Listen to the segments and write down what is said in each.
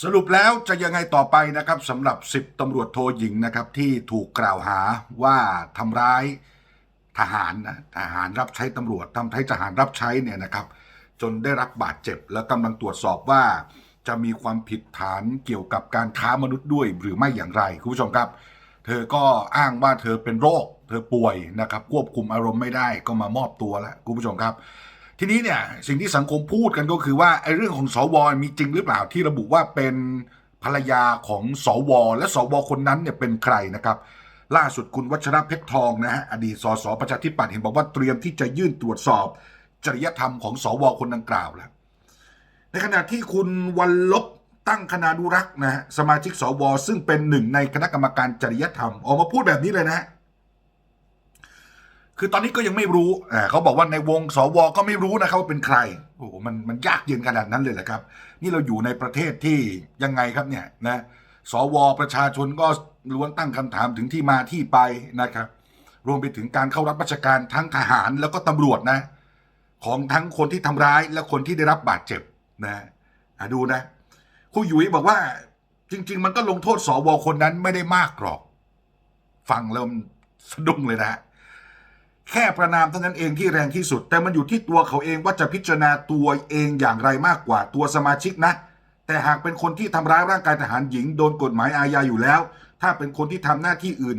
สรุปแล้วจะยังไงต่อไปนะครับสำหรับ 10ตำรวจโทหญิงนะครับที่ถูกกล่าวหาว่าทำร้ายทหารนะทหารรับใช้ตำรวจทำให้ทหารรับใช้เนี่ยนะครับ จนได้รับบาดเจ็บ และกำลังตรวจสอบว่า จะมีความผิดฐานเกี่ยวกับการค้ามนุษย์ด้วยหรือไม่อย่างไรคุณผู้ชมครับ เธอก็อ้างว่าเธอเป็นโรค เธอป่วยนะครับควบคุมอารมณ์ไม่ได้ก็มามอบตัวแล้วคุณผู้ชมครับ ทีนี้เนี่ยสิ่งที่สังคมพูดกันก็คือว่าไอ้เรื่องของสวมีจริงหรือเปล่าที่ระบุว่าเป็นภรรยาของสว และสวคนนั้นเนี่ยเป็นใครนะครับ ล่าสุดคุณวัชระเพชรทองนะฮะอดีตสสประชาธิปัตย์เห็นบอกว่าเตรียมที่จะยื่นตรวจสอบจริยธรรมของสวคนดังกล่าวแล้วในขณะที่คุณวันลบตั้งคณานุรักษ์นะฮะสมาชิกสว ซึ่งเป็นหนึ่งในคณะกรรมการจริยธรรม ออกมาพูดแบบนี้เลยนะฮะ คือตอนนี้ก็ยังไม่รู้อ่าเขาบอกว่าในวงสวก็ไม่รู้นะครับว่าเป็นใครโอ้โหมันมันยากเย็นขนาดนั้นเลยเหรอครับ นี่เราอยู่ในประเทศที่ยังไงครับเนี่ยนะสวประชาชนก็ล้วนตั้งคำถามถึงที่มาที่ไปนะครับ รวมไปถึงการเข้ารับราชการทั้งทหารแล้วก็ตำรวจนะ ของทั้งคนที่ทำร้ายและคนที่ได้รับบาดเจ็บนะดูนะครูหยุยบอกว่า จริง ๆ มันก็ลงโทษสวคนนั้นไม่ได้มากหรอก ฟังแล้วมันสะดุ้งเลยนะฮะ แค่ประนามเท่านั้นเองที่แรงที่สุด แต่มันอยู่ที่ตัวเขาเองว่าจะพิจารณาตัวเองอย่างไรมากกว่าตัวสมาชิกนะ แต่หากเป็นคนที่ทำร้ายร่างกายทหารหญิงโดนกฎหมายอาญาอยู่แล้ว ถ้าเป็นคนที่ทำหน้าที่อื่น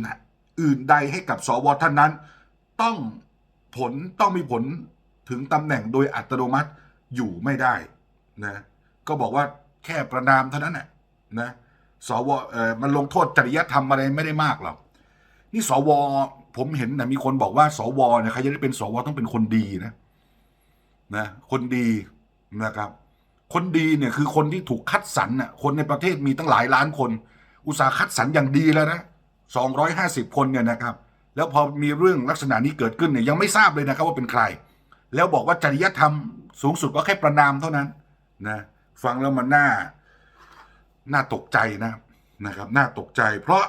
อื่นใดให้กับสวท่านนั้น ต้องผลต้องมีผลถึงตำแหน่งโดยอัตโนมัติอยู่ไม่ได้นะก็บอกว่าแค่ประนามเท่านั้นแหละนะสวเออมันลงโทษจริยธรรมอะไรไม่ได้มากหรอกนี่สว ผมเห็นนะมีคนบอกว่าสวเนี่ยใครจะได้เป็นสวต้องเป็นคนดีนะนะคนดีนะครับ คนดีเนี่ยคือคนที่ถูกคัดสรรน่ะคนในประเทศมีตั้งหลายล้านคน อุตสาหคัดสรรอย่างดีแล้วนะสองร้อยห้าสิบคนเนี่ยนะครับ แล้วพอมีเรื่องลักษณะนี้เกิดขึ้นเนี่ยยังไม่ทราบเลยนะครับว่าเป็นใคร แล้วบอกว่าจริยธรรมสูงสุดก็แค่ประนามเท่านั้นนะฟังแล้วมันน่าน่าตกใจนะนะครับ น่าตกใจ เพราะ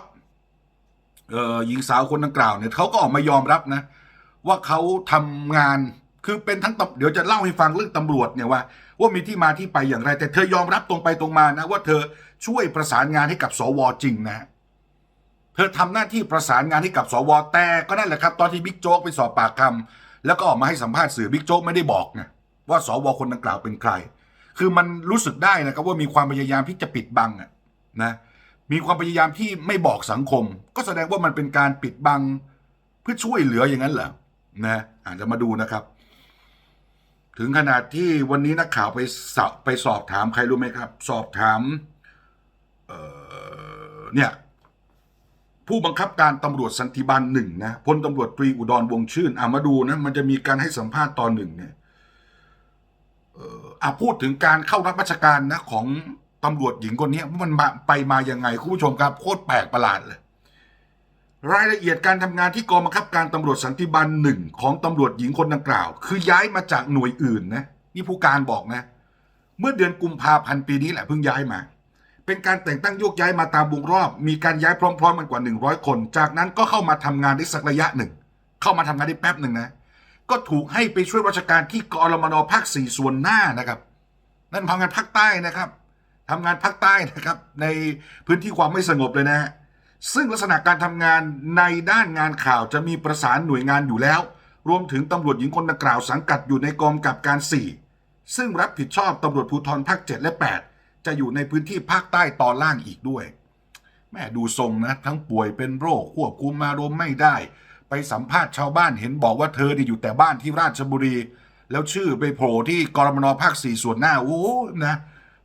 หญิงสาวคนดังกล่าวเนี่ยเขาก็ออกมายอมรับนะ ว่าเขาทำงานคือเป็นทั้งเดี๋ยวจะเล่าให้ฟังเรื่องตำรวจเนี่ยว่า ว่ามีที่มาที่ไปอย่างไร แต่เธอยอมรับตรงไปตรงมานะ ว่าเธอช่วยประสานงานให้กับสวจริงนะเธอทำหน้าที่ประสานงานให้กับสวแต่ก็นั่นแหละครับ ตอนที่บิ๊กโจ๊กไปสอบปากคำแล้วก็ออกมาให้สัมภาษณ์สื่อบิ๊กโจ๊กไม่ได้บอกนะว่าสวคนดังกล่าวเป็นใคร คือมันรู้สึกได้นะครับว่ามีความพยายามที่จะปิดบังอะนะ มีความพยายามที่ไม่บอกสังคม ก็แสดงว่ามันเป็นการปิดบังเพื่อช่วยเหลืออย่างนั้นเหรอนะอาจจะมาดูนะครับ ถึงขนาดที่วันนี้นักข่าวไปสอบไปสอบถามใครรู้ไหมครับ สอบถามเเนี่ยผู้บังคับการตำรวจสันติบาลหนึ่งนะพลตำรวจตรีอุดรวงศชื่นอ่ามาดูนะมันจะมีการให้สัมภาษณ์ตอนหนึ่งเนี่ยอ่ออะพูดถึงการเข้ารับราชการนะของ ตำรวจหญิงคนนี้ว่ามันมาไปมายังไงคุณผู้ชมครับโคตรแปลกประหลาดเลย รายละเอียดการทำงานที่กองบังคับการตำรวจสันติบาลหนึ่งของตำรวจหญิงคนดังกล่าว คือย้ายมาจากหน่วยอื่นนะนี่ผู้การบอกนะ เมื่อเดือนกุมภาพันธ์ปีนี้แหละเพิ่งย้ายมา เป็นการแต่งตั้งโยกย้ายมาตามวงรอบ มีการย้ายพร้อม ๆ กันกว่า 100 คน จากนั้นก็เข้ามาทำงานได้สักระยะหนึ่ง เข้ามาทำงานได้แป๊บหนึ่งนะก็ถูกให้ไปช่วยราชการที่กรมนภาคสี่ส่วนหน้านะครับ นั่นทำงานภาคใต้นะครับ ทำงานภาคใต้นะครับ ในพื้นที่ความไม่สงบเลยนะฮะซึ่งลักษณะการทำงานในด้านงานข่าวจะมีประสานหน่วยงานอยู่แล้ว รวมถึงตำรวจหญิงคนดังกล่าวสังกัดอยู่ในกองกับการ 4 ซึ่งรับผิดชอบตำรวจภูธรภาค 7 และ 8 จะอยู่ในพื้นที่ภาคใต้ตอนล่างอีกด้วย แม่ดูทรงนะ ทั้งป่วยเป็นโรคควบคุมอารมณ์ไม่ได้ ไปสัมภาษณ์ชาวบ้านเห็นบอกว่าเธอเนี่ยอยู่แต่บ้านที่ราชบุรี แล้วชื่อไปโผล่ที่กรมนภาคสี่ส่วนหน้าโอ้โหนะ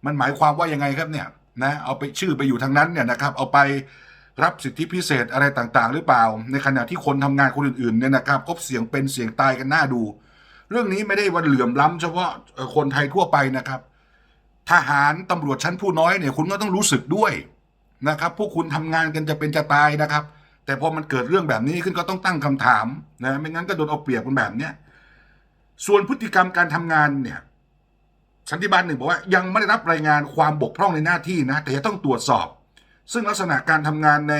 มันหมายความว่ายังไงครับเนี่ยนะเอาไปชื่อไปอยู่ทางนั้นเนี่ยนะครับ เอาไปรับสิทธิพิเศษอะไรต่างๆ หรือเปล่า ในขณะที่คนทำงานคนอื่นๆเนี่ยนะครับก็เสียงเป็นเสียงตายกันหน้าดู เรื่องนี้ไม่ได้วันเหลื่อมล้ำเฉพาะคนไทยทั่วไปนะครับ ทหารตำรวจชั้นผู้น้อยเนี่ยคุณก็ต้องรู้สึกด้วยนะครับ พวกคุณทำงานกันจะเป็นจะตายนะครับ แต่พอมันเกิดเรื่องแบบนี้ขึ้นก็ต้องตั้งคำถามนะไม่งั้นก็โดนเอาเปรียบกันแบบเนี้ยส่วนพฤติกรรมการทำงานเนี่ย สันติบาลหนึ่งบอกว่ายังไม่ได้รับรายงานความบกพร่องในหน้าที่นะ แต่จะต้องตรวจสอบ ซึ่งลักษณะการทำงานใน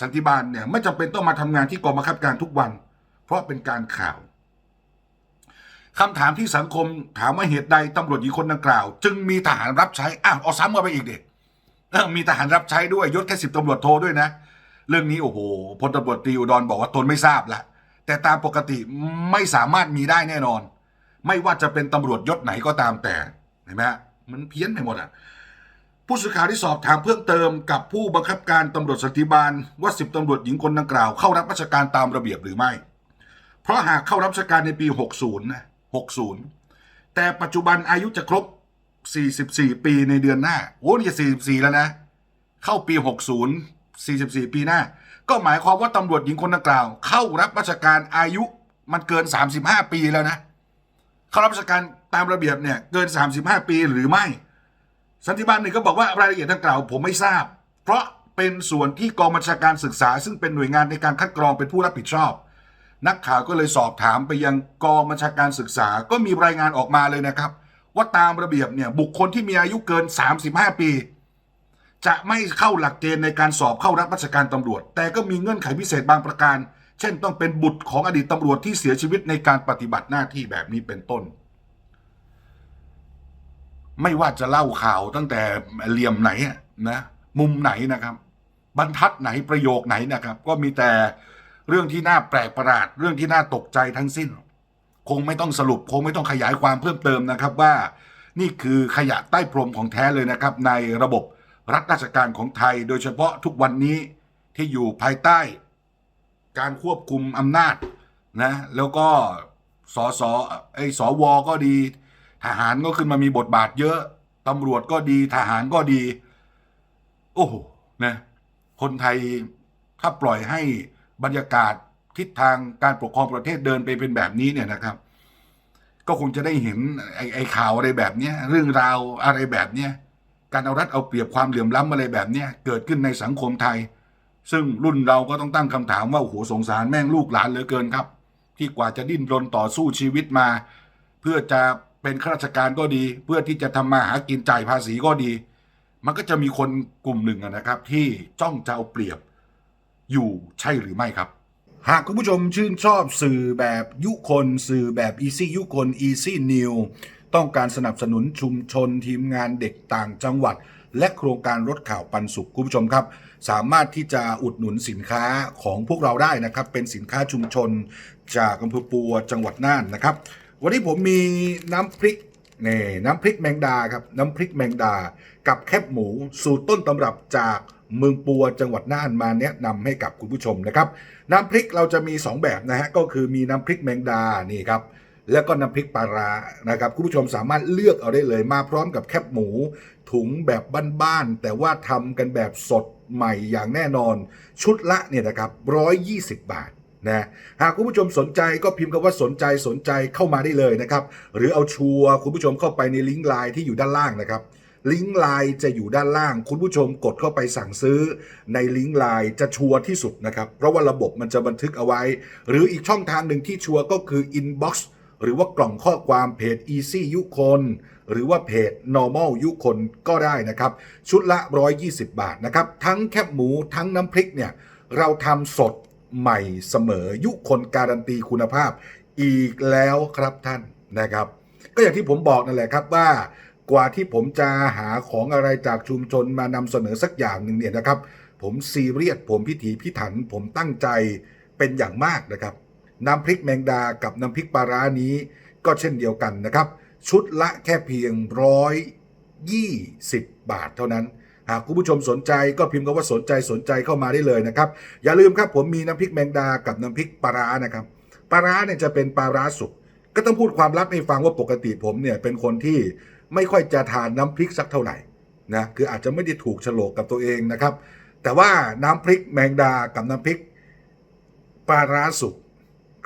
สันติบาลเนี่ยไม่จำเป็นต้องมาทำงานที่กองบังคับการทุกวัน เพราะเป็นการข่าวคำถามที่สังคมถามว่าเหตุใดตำรวจหญิงคนดังกล่าว จึงมีทหารรับใช้อ้าวเอาซ้ำกันไปอีกเด็เออมีทหารรับใช้ด้วยยศแค่สิบตำรวจโทด้วยนะ เรื่องนี้โอ้โหพลตำรวจตรีอุดรบอกว่าตนไม่ทราบละแต่ตามปกติไม่สามารถมีได้แน่นอน ไม่ว่าจะเป็นตำรวจยศไหนก็ตามแต่ ห็นไหมมันเพี้ยนไปหมดอะผู้สื่อข่าวที่สอบถามเพิ่มเติมกับผู้บังคับการตำรวจสันติบาลว่าสิบตำรวจหญิงคนดังกล่าวเข้ารับราชการตามระเบียบหรือไม่ เพราะหากเข้ารับราชการในปี 60นะ60 แต่ปัจจุบันอายุจะครบ 44 ปีในเดือนหน้าโอ้นี่จะ44 แล้วนะ เข้าปี 60 44 ปีหน้า ก็หมายความว่าตำรวจหญิงคนดังกล่าว เข้ารับราชการอายุมันเกิน 35 ปีแล้วนะ เข้ารับราชการ ตามระเบียบเนี่ยเกิน 35 ปีหรือไม่ สันติบาลหนึ่งก็บอกว่ารายละเอียดดังกล่าวผมไม่ทราบ เพราะเป็นส่วนที่กองบัญชาการศึกษา ซึ่งเป็นหน่วยงานในการคัดกรองเป็นผู้รับผิดชอบ นักข่าวก็เลยสอบถามไปยังกองบัญชาการศึกษาก็มีรายงานออกมาเลยนะครับ ว่าตามระเบียบเนี่ยบุคคลที่มีอายุเกิน 35 ปี จะไม่เข้าหลักเกณฑ์ในการสอบเข้ารับราชการตำรวจ แต่ก็มีเงื่อนไขพิเศษบางประการ เช่นต้องเป็นบุตรของอดีตตำรวจที่เสียชีวิตในการปฏิบัติหน้าที่แบบนี้เป็นต้น ไม่ว่าจะเล่าข่าวตั้งแต่เหลี่ยมไหนนะมุมไหนนะครับ บรรทัดไหนประโยคไหนนะครับ ก็มีแต่เรื่องที่น่าแปลกประหลาด เรื่องที่น่าตกใจทั้งสิ้น คงไม่ต้องสรุป คงไม่ต้องขยายความเพิ่มเติมนะครับว่า นี่คือขยะใต้พรมของแท้เลยนะครับ ในระบบรัฐราชการของไทย โดยเฉพาะทุกวันนี้ที่อยู่ภายใต้ การควบคุมอำนาจนะแล้วก็สสไอ้สวก็ดี ทหารก็ขึ้นมามีบทบาทเยอะตำรวจก็ดีทหารก็ดี โอ้โหนะคนไทยถ้าปล่อยให้บรรยากาศทิศทางการปกครองประเทศเดินไปเป็นแบบนี้เนี่ยนะครับ ก็คงจะได้เห็นไอ้ไอข่าวอะไรแบบเนี้ย เรื่องราวอะไรแบบเนี้ยการเอารัดเอาเปรียบความเหลื่อมล้ำอะไรแบบเนี้ยเกิดขึ้นในสังคมไทย ซึ่งรุ่นเราก็ต้องตั้งคำถามว่าโอ้โหสงสารแม่งลูกหลานเหลือเกินครับ ที่กว่าจะดิ้นรนต่อสู้ชีวิตมา เพื่อจะ เป็นข้าราชการก็ดี เพื่อที่จะทำมาหากินจ่ายภาษีก็ดี มันก็จะมีคนกลุ่มหนึ่งนะครับ ที่จ้องจะเอาเปรียบอยู่ใช่หรือไม่ครับ หากคุณผู้ชมชื่นชอบสื่อแบบยุคน สื่อแบบ Easy ยุคน Easy New ต้องการสนับสนุนชุมชนทีมงานเด็กต่างจังหวัด และโครงการรถข่าวปันสุขคุณผู้ชมครับ สามารถที่จะอุดหนุนสินค้าของพวกเราได้นะครับ เป็นสินค้าชุมชนจากอำเภอปัวจังหวัดน่านนะครับ วันนี้ผมมีน้ำพริกนี่น้ำพริกแมงดาครับน้ำพริกแมงดา กับแคบหมูสูตรต้นตำรับจากเมืองปัวจังหวัดน่านมาแนะนำให้กับคุณผู้ชมนะครับ น้ำพริกเราจะมี 2 แบบนะฮะก็คือมีน้ำพริกแมงดานี่ครับแล้วก็น้ำพริกปลาร้านะครับคุณผู้ชมสามารถเลือกเอาได้เลยมาพร้อมกับแคบหมู ถุงแบบบ้านๆแต่ว่าทำกันแบบสดใหม่อย่างแน่นอนชุดละเนี่ยนะครับ120 บาท นะหากคุณผู้ชมสนใจก็พิมพ์คำว่าสนใจสนใจเข้ามาได้เลยนะครับ หรือเอาชัวร์คุณผู้ชมเข้าไปในลิงก์ไลน์ที่อยู่ด้านล่างนะครับลิงก์ไลน์จะอยู่ด้านล่าง คุณผู้ชมกดเข้าไปสั่งซื้อ ในลิงก์ไลน์จะชัวร์ที่สุดนะครับ เพราะว่าระบบมันจะบันทึกเอาไว้ หรืออีกช่องทางหนึ่งที่ชัวร์ก็คือ inbox หรือว่ากล่องข้อความเพจ easy ยุคน หรือว่าเพจ normal ยุคนก็ได้นะครับ ชุดละ 120 บาทนะครับ ทั้งแคบหมูทั้งน้ำพริกเนี่ย เราทำสด ใหม่เสมอยุคนการันตีคุณภาพ อีกแล้วครับท่านนะครับ ก็อย่างที่ผมบอกนั่นแหละครับว่ากว่าที่ผมจะหาของอะไรจากชุมชนมานำเสนอสักอย่างหนึ่งเนี่ยนะครับ ผมซีเรียสผมพิถีพิถัน ผมตั้งใจเป็นอย่างมากนะครับ น้ำพริกแมงดากับน้ำพริกปลาร้านี้ ก็เช่นเดียวกันนะครับ ชุดละแค่เพียงร้อยยี่สิบบาทเท่านั้น หากคุณผู้ชมสนใจก็พิมพ์คำว่าสนใจสนใจเข้ามาได้เลยนะครับ อย่าลืมครับผมมีน้ำพริกแมงดากับน้ำพริกปลาร้านะครับปลาร้าเนี่ยจะเป็นปลาร้าสุกก็ต้องพูดความลับให้ฟังว่าปกติผมเนี่ยเป็นคนที่ไม่ค่อยจะทานน้ำพริกสักเท่าไหร่นะคืออาจจะไม่ได้ถูกโฉลกกับตัวเองนะครับ แต่ว่าน้ำพริกแมงดากับน้ำพริกปลาร้าสุก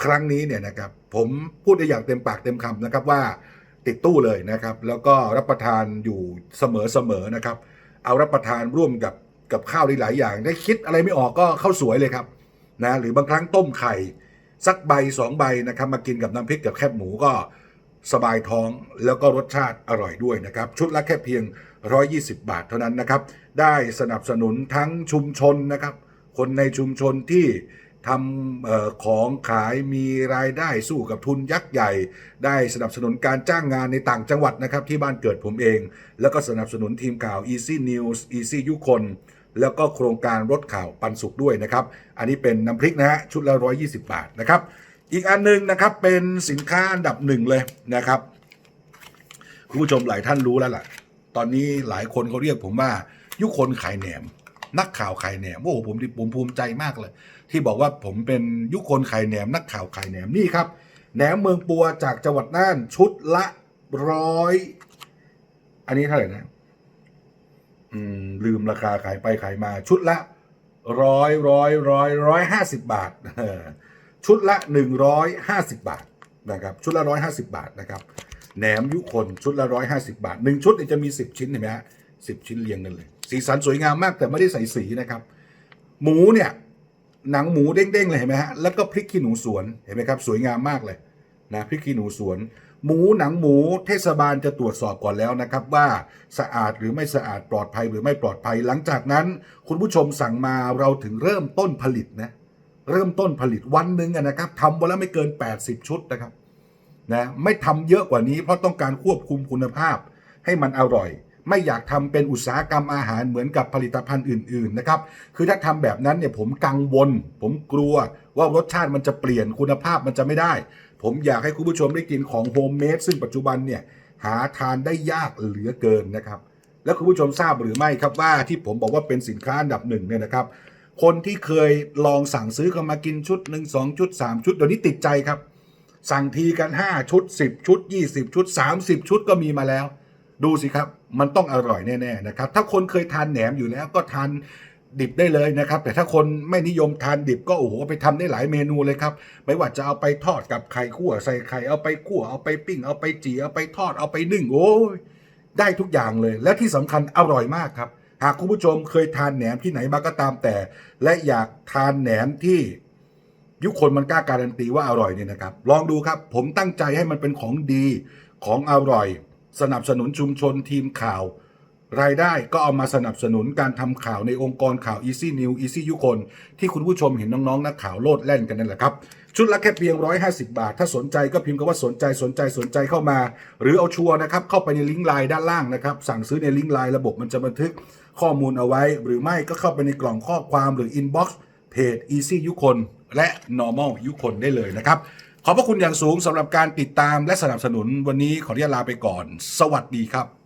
ครั้งนี้เนี่ยนะครับผมพูดได้อย่างเต็มปากเต็มคำนะครับว่าติดตู้เลยนะครับ แล้วก็รับประทานอยู่เสมอๆนะครับ เอารับประทานร่วมกับกับข้าวหลายอย่าง ได้คิดอะไรไม่ออกก็ข้าวสวยเลยครับนะหรือบางครั้งต้มไข่ สักใบสองใบนะครับมากินกับน้ำพริกกับแคบหมูก็สบายท้องแล้วก็รสชาติอร่อยด้วยนะครับ ชุดละแค่เพียง 120 บาทเท่านั้นนะครับ ได้สนับสนุนทั้งชุมชนนะครับ คนในชุมชนที่ ทำออของขายมีรายได้สู้กับทุนยักษ์ใหญ่ ได้สนับสนุนการจ้างงานในต่างจังหวัดนะครับที่บ้านเกิดผมเอง แล้วก็สนับสนุนทีมข่าว Easy News Easy ยุคนแล้วก็โครงการรถข่าวปันสุขด้วยนะครับ อันนี้เป็นน้ำพริกนะฮะชุดละ 120 บาทนะครับ อีกอันหนึงนะครับเป็นสินค้าอันดับหนึ่งเลยนะครับคุณผู้ชมหลายท่านรู้แล้วล่ะ ตอนนี้หลายคนเขาเรียกผมว่ายุคนขายแหนม นักข่าวไขายแหนมโอ้โหผมดิผมภูมิใจมากเลย ที่บอกว่าผมเป็นยุคนไขายแหนม นักข่าวไขายแหนมนี่ครับแหนมเมืองปัวจากจังหวัดน่านชุดละร้อยอันนี้เท่าไหร่นะอืมลืมราคาขายไปขายมา ชุดละร้อยร้อยร้อยร้อยห้าสิบบาทชุดละหนึ่งร้อยห้าสิบบาทนะครับชุดละร้อยห้าสิบบาทนะครับแหนมยุคนชุดละร้อยห้าสิบาทหนึ่งชุดจะมีสิบชิ้นเห็นไหมฮะสิบชิ้นเรียงกันเลย สีสันสวยงามมากแต่ไม่ได้ใส่สีนะครับ หมูเนี่ยหนังหมูเด้งๆเลยเห็นไหมฮะแล้วก็พริกขี้หนูสวนเห็นไหมครับ สวยงามมากเลยนะพริกขี้หนูสวน หมูหนังหมูเทศบาลจะตรวจสอบก่อนแล้วนะครับ ว่าสะอาดหรือไม่สะอาดปลอดภัยหรือไม่ปลอดภัย หลังจากนั้นคุณผู้ชมสั่งมาเราถึงเริ่มต้นผลิตนะเริ่มต้นผลิตวันหนึ่งนะครับทำวันละไม่เกิน 80 ชุดนะครับนะไม่ทำเยอะกว่านี้เพราะต้องการควบคุมคุณภาพให้มันอร่อย ไม่อยากทำเป็นอุตสาหกรรมอาหารเหมือนกับผลิตภัณฑ์อื่นๆนะครับคือถ้าทำแบบนั้นเนี่ยผมกังวล ผมกลัวว่ารสชาติมันจะเปลี่ยนคุณภาพมันจะไม่ได้ ผมอยากให้คุณผู้ชมได้กินของโฮมเมดซึ่งปัจจุบันเนี่ยหาทานได้ยากเหลือเกินนะครับ แล้วคุณผู้ชมทราบหรือไม่ครับว่าที่ผมบอกว่าเป็นสินค้าอันดับหนึ่งเนี่ยนะครับคนที่เคยลองสั่งซื้อกันมากินชุดหนึ่งสองชุดสามชุดเดี๋ยวนี้ติดใจครับ สั่งทีกัน5ชุด10ชุด20ชุด30ชุดก็มีมาแล้ว ดูสิครับ มันต้องอร่อยแน่ๆนะครับ ถ้าคนเคยทานแหนมอยู่แล้วก็ทานดิบได้เลยนะครับ แต่ถ้าคนไม่นิยมทานดิบก็โอ้โหไปทำได้หลายเมนูเลยครับ ไม่ว่าจะเอาไปทอดกับไข่ขั่วใส่ไข่เอาไปขั่วเอาไปปิ้ง เอาไปจีเอาไปทอดเอาไปนึ่งโอ้ยได้ทุกอย่างเลย และที่สำคัญอร่อยมากครับ หากคุณผู้ชมเคยทานแหนมที่ไหนมาก็ตามแต่ และอยากทานแหนมที่ยุคคนมันกล้าการันตีว่าอร่อยเนี่ยนะครับ ลองดูครับ ผมตั้งใจให้มันเป็นของดีของอร่อย สนับสนุนชุมชนทีมข่าว รายได้ก็เอามาสนับสนุนการทำข่าวในองค์กรข่าว Easy New Easy ยุคน ที่คุณผู้ชมเห็นน้องๆนักข่าวโลดแล่นกันนั่นแหละครับ ชุดละแค่เพียง 150 บาท ถ้าสนใจก็พิมพ์คำว่าสนใจสนใจสนใจเข้ามา หรือเอาชัวร์นะครับเข้าไปในลิงก์ไลน์ด้านล่างนะครับสั่งซื้อในลิงก์ไลน์ระบบมันจะบันทึกข้อมูลเอาไว้ หรือไม่ก็เข้าไปในกล่องข้อความหรือ inbox เพจ Easy ยุคนและ Normal ยุคนได้เลยนะครับ ขอบพระคุณอย่างสูงสำหรับการติดตามและสนับสนุนวันนี้ขออนุญาตลาไปก่อน สวัสดีครับ